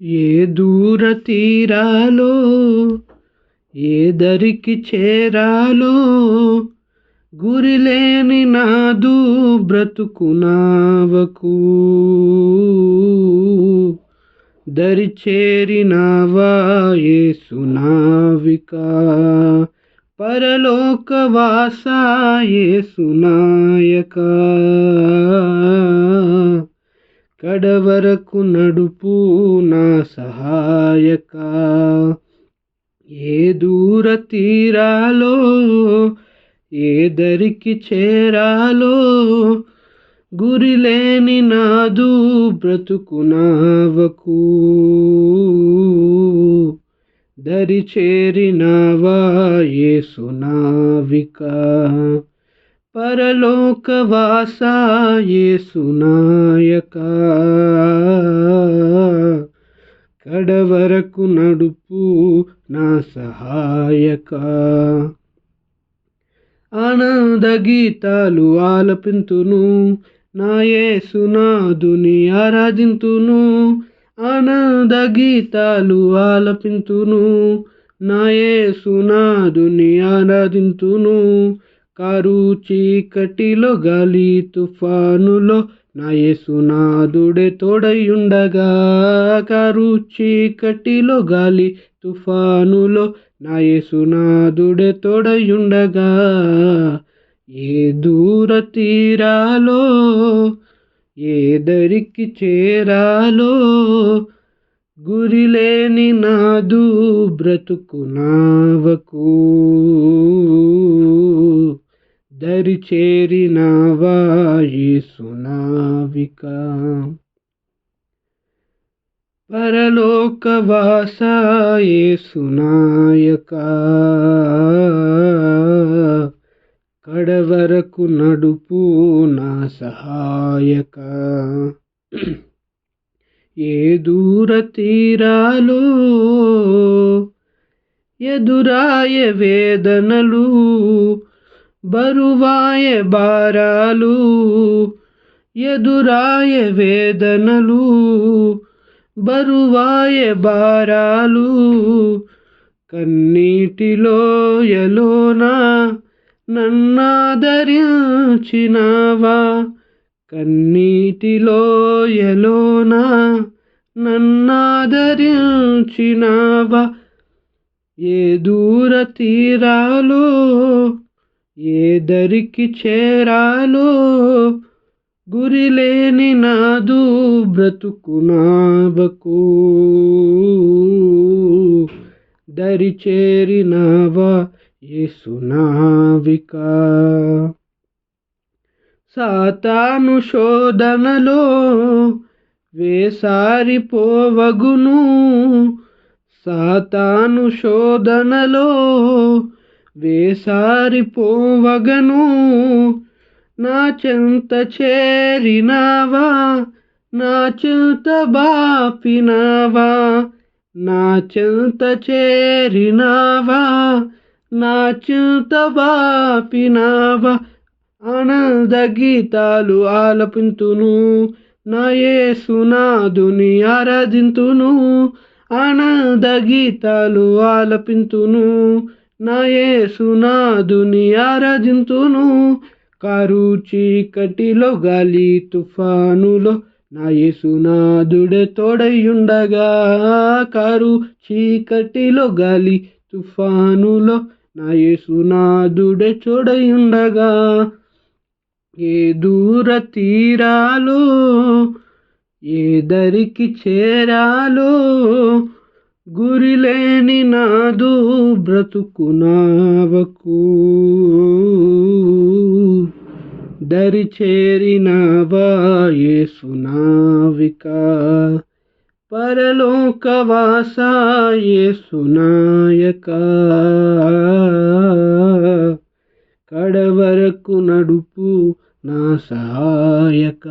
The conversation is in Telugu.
ఏ దూర తీరాలో ఏ దరికి చేరాలో గురిలేని నాదు బ్రతుకునావకు దరి చేరినావా ఏసునావిక పరలోకవాస ఏసునాయక కడవరకు నడుపు నా సహాయక. ఏ దూర తీరాలో ఏ దరికి చేరాలో గురిలేని నాదు బ్రతుకునావకు. దరి చేరినావా ఏ సునావికా ఏసునాయక కడవరకు నడుపు నా సహాయక. ఆనంద గీతాలు ఆలపింతును నా యేసునాదుని ఆరాధింతును. ఆనంద గీతాలు ఆలపింతును నా యేసునాదుని ఆరాధింతును. కారు చీకటిలో గాలి తుఫానులో నా యేసునాదుడే తోడయుండగా కారు చీకటిలో గాలి తుఫానులో నా యేసునాదుడే తోడయుండగా ఏ దూర తీరాలో ఏ దరికి చేరాలో గురిలేని నాదు బ్రతుకునావకు దరి వాయి యేసునావిక పరలోకవాసాయే యేసునాయక కడవరకు నడుపు నా సహాయక? ఏ దూర తీరాలో ఎదురాయ వేదనలు బరువాయ భారాలు ఎదురాయ వేదనలు బరువాయ భారాలు కన్నీటిలో ఎలోనా నన్నాదరించినావా? కన్నీటిలో ఎలోనా నన్నాదరించినావా? ఏ దూర తీరాలో ఏ దరికి చేరాలో గురిలేని నాదు బ్రతుకునావకు దరి చేరినావా యేసునావిక సాతాను శోధనలో వేసారిపోవగును. సాతాను శోధనలో వేసారిపోవగను. నా చెంత చేరినావా? నా చెంత బాపినావా? నా చెంత చేరినావా? నా చెంత బాపినావా? ఆనంద గీతాలు ఆలపింతును. నా యేసునాదుని ఆరాధింతును. ఆనంద గీతాలు ఆలపింతును. నా దునియా ఆరాధింతును కారు చీకటిలో గాలి తుఫానులో నా యేసునాదుడే తోడయుండగా కారు చీకటిలో గాలి తుఫానులో నా యేసునాదుడే చూడయుండగా ఏ దూర తీరాలో ఏ దరికి చేరాలో గురిలేని నాదు బ్రతుకునావకు దరి చేరినావా యేసునావిక పరలోకవాస యేసునాయక కడవరకు నడుపు నా సహాయక.